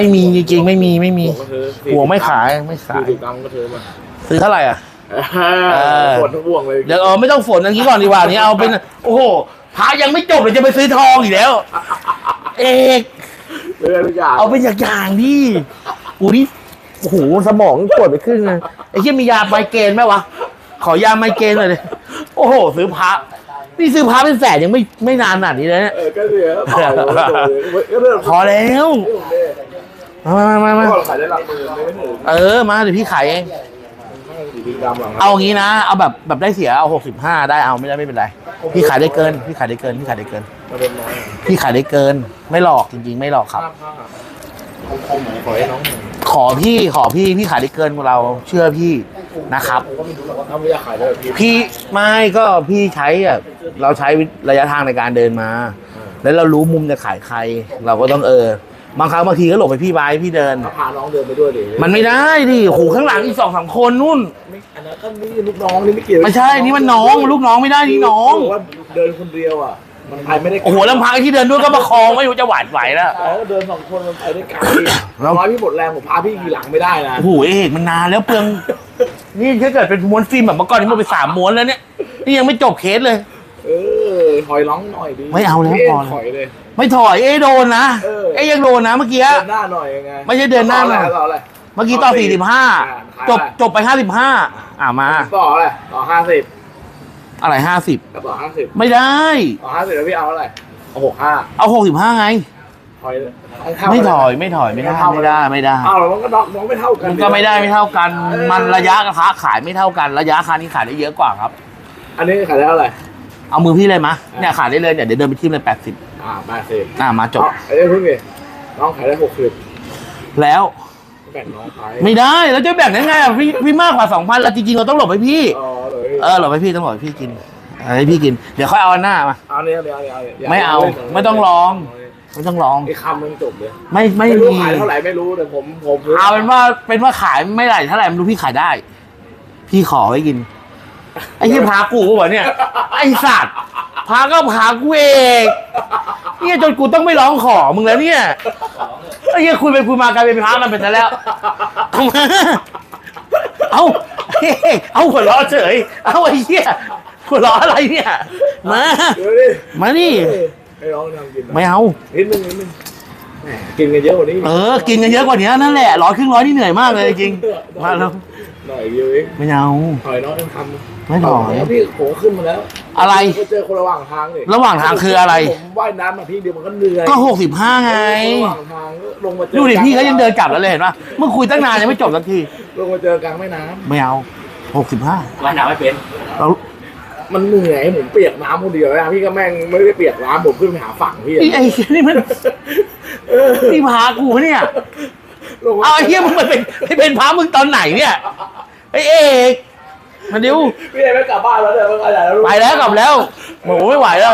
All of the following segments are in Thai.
ไม่มีจริงๆไม่มีไม่มีก็คือห่วงไม่ขายไม่ขายสี่สิบกรัมก็ซื้อมาซื้อเท่าไหร่อะ อ ปวดทั้งห่วงเลยเดี๋ยวเออไม่ต้องฝนอันนี้ก่อนดีกว่านี้เอาเป็นโอ้โหพระยังไม่จบเลยจะไปซื้อทองอีกแล้ว เอกเรื่องทุกอย่างเอาเป็นอย่างๆดิกูนี่โอ้โหสมองปวดไปครึ่งเลยไอ้ที่มียาไมเกรนไหมวะขอยาไมเกรนหน่อยเลยโอ้โห ซื้อพระ นี่ซื้อพระเป็นแสนยังไม่ไม่นานขนาดนี้เลยเนี่ย เออก็เสียต่อเลยก็เรื่องพอแล้วมามามามาก็ขายได้หลักหมื่นไม่ถึงเออมาเดี๋ยวพี่ขายเองสี่สิบกรัมหลังเอางี้นะ เอาแบบแบบได้เสียเอาหกสิบห้าได้เอาไม่ได้ไม่เป็นไร พี่ขายได้เกิน พี่ขายได้เกินพี่ขายได้เกิน มาเป็นน้อยพี่ขายได้เกิน ไม่หลอกจริง ๆ ไม่หลอกครับ ภาพภาพ คมๆหน่อยขอให้น้องหน่อยขอพี่ขอพี่พี่ขายได้เกินกว่าเราเชื่อพี่นะครับ ผมก็ไม่รู้หรอกว่าถ้าไม่อยากขายได้แบบพี่พี่ไม่ก็พี่ใช้อะเราใช้ระยะทางในการเดินมา แล้วเรารู้มุมจะขายใคร เราก็ต้องเออ บางครั้งบางทีก็หลบไปพี่บายพี่เดินถ้าพาน้องเดินไปด้วยดิมันไม่ได้ดิโหข้างหลังอีกสองสามคนนู่นไม่อันนั้นก็นี่ลูกน้องนี่ไม่เกี่ยวไม่ใช่นี่มันน้องลูกน้องไม่ได้นี่น้องบอกว่าเดินคนเดียวอะ มันไปไม่ได้ไกลโอ้โหลำพังที่เดินด้วยก็ประคองไม่รู้จะหวาดไหวแล้วอ๋อเดินสองคนมันไปได้ไกลแล้วร้อยพี่หมดแรงผมพาพี่ขี่หลังไม่ได้นะโอ้โหเอกมันนานแล้วเปลือง นี่ถ้าเกิดเป็นม้วนฟิล์มแบบเมื่อก่อนนี่มันไปสามม้วนแล้วเนี่ย นี่ยังไม่จบเคสเลย เออถอยร้องหน่อยดิไม่เอาแล้วพี่พอแล้วถอยเลย ไม่ถอยเอ้โดนนะเออเอ้ยังโดนนะเมื่อกี้เดินหน้าหน่อยยังไงไม่ใช่เดินหน้าหน่อยต่ออะไรเมื่อกี้ต่อสี่สิบห้าจบจบไปห้าสิบห้าอ่ามาต่ออะไรต่อห้าสิบ อะไรห้าสิบก็ต่อห้าสิบไม่ได้ต่อห้าสิบแล้วพี่เอาอะไรเอาหกห้าเอาหกสิบห้าไง ถอยเลยเอาเท่าไม่ถอยไม่ถอยไม่ได้ไม่ได้ไม่ได้ เอาแล้วมันก็น้องน้องไม่เท่ากันมันก็ไม่ได้ไม่เท่ากัน มันระยะค้าขายไม่เท่ากัน ระยะค้านี้ขายได้เยอะกว่าครับ อันนี้ขายได้เท่าไหร่เอามือพี่เลยมะเนี่ยขายได้เลยเนี่ยเดี๋ยวเดินไปที่เลยแปดสิบอ่าแปดสิบอ่ามาจบไอ้เรื่องพึ่งดิน้องขายได้หกสิบแล้วแบ่งน้องขายไม่ได้แล้วจะแบ่งได้ไงอะพี่พี่มากกว่าสองพันแล้วจริงๆเราต้องหลบให้พี่ อ๋อ เลยเออหลบให้พี่ต้องหลบให้พี่กินเอาให้พี่กิน เดี๋ยวค่อยเอาอันหน้ามา เอาเนี่ยเอาเนี่ยเอาเนี่ยไม่เอาไม่ต้องลอง ไม่ต้องลอง ไอ้คำมันจบเลยไม่ไม่ไม่รู้มีขายเท่าไหร่ไม่รู้แต่ผมผมเอาเป็นว่าเป็นว่าขายไม่ไหร่เท่าไหร่ไม่รู้พี่ขายได้ พี่ขอไว้กิน ไอ้ที่พากูวะเนี่ย ไอ้สัตว์พาก็พากูเองเนี่ยจนกูต้องไม่ร้องขอมึงแล้วเนี่ยไอ้เหี้ยคุยไปคุยมากลายเป็นพามันไปซะแล้วเอามาเอา เฮ้ยเอาหัวเราะเฉย เอาไอ้เหี้ยหัวเราะอะไรเนี่ย มา เดี๋ยวดิมานี่ ให้น้องทำกินไม่เอา นิดนึงนิดนึงแหมกินกันเยอะกว่านี้เออ กินกันเยอะกว่านี้นั่นแหละร้อยครึ่งร้อยนี่เหนื่อยมากเลยจริงมาแล้วหน่อยเดียวเองไม่เอา ถอยน้องต้องทำไม่ถอย แล้วพี่โผขึ้นมาแล้วอะไร ก็เจอคนระหว่างทางนี่ระหว่างทางคืออะไร ผมว่ายน้ำมาพี่เดียวมันก็เหนื่อยก็หกสิบห้าไง ระหว่างทางลงมาเจอดูดิพี่เขายังเดินกลับแล้วเลยเห็นปะเมื่อคุยตั้งนานยังไม่จบสักทีลงมาเจอกลางแม่น้ไม่เอาหกสิบห้าว่ายน้ำไม่เป็นเราำมันเหนื่อยผมเปียกน้ำคนเดียวนะพี่ก็แม่งไม่ได้เปียกน้ำผมขึ้นไปหาฝั่งพี่อะไอ้ไอ้นี่มันเออนี่พากูเนี่ยลงมาเอาไอ้เหี้ยมึงมาเป็นให้เป็นพามึงตอนไหนเนี่ยไอ้เอกมาดิวพี่เอกไม่กลับบ้านแล้วเนี่ยไม่ไปไหนแล้วไปแล้วกลับแล้วโอ้โหไม่ไหวแล้ว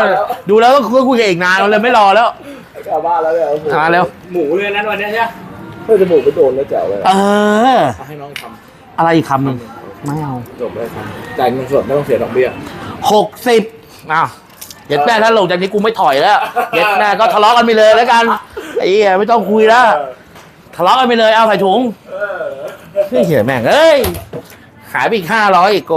ดูแล้วก็คุยกับเอกนานเลยไม่รอแล้ว กลับบ้านแล้วเนี่ยโอ้โหมาแล้ว หมูเลยนั้นวันเนี้ยใช่ไหม เพื่อจะหมูไปโดนแล้วแจ๋วเลยเออ เอาให้น้องทอะไรอีกคำหนึ่งไม่เอาำจบเลยทำจ่ายเงินสดไม่ต้องเสียดอกเบี้ย หกสิบอ้าวเย็ดแม่ถ้าลงจากนี้กูไม่ถอยแล้วเย็ดแม่ก็ทะเลาะกันไปเลยแล้วกันไอ้เหี้ยไม่ต้องคุยแล้วทะเลาะกันไปเลยเอาใส่ถุงเออเฮ้ยเหี้ยแม่งเอ้ยขายไปอีกห้าร้อยอีกโก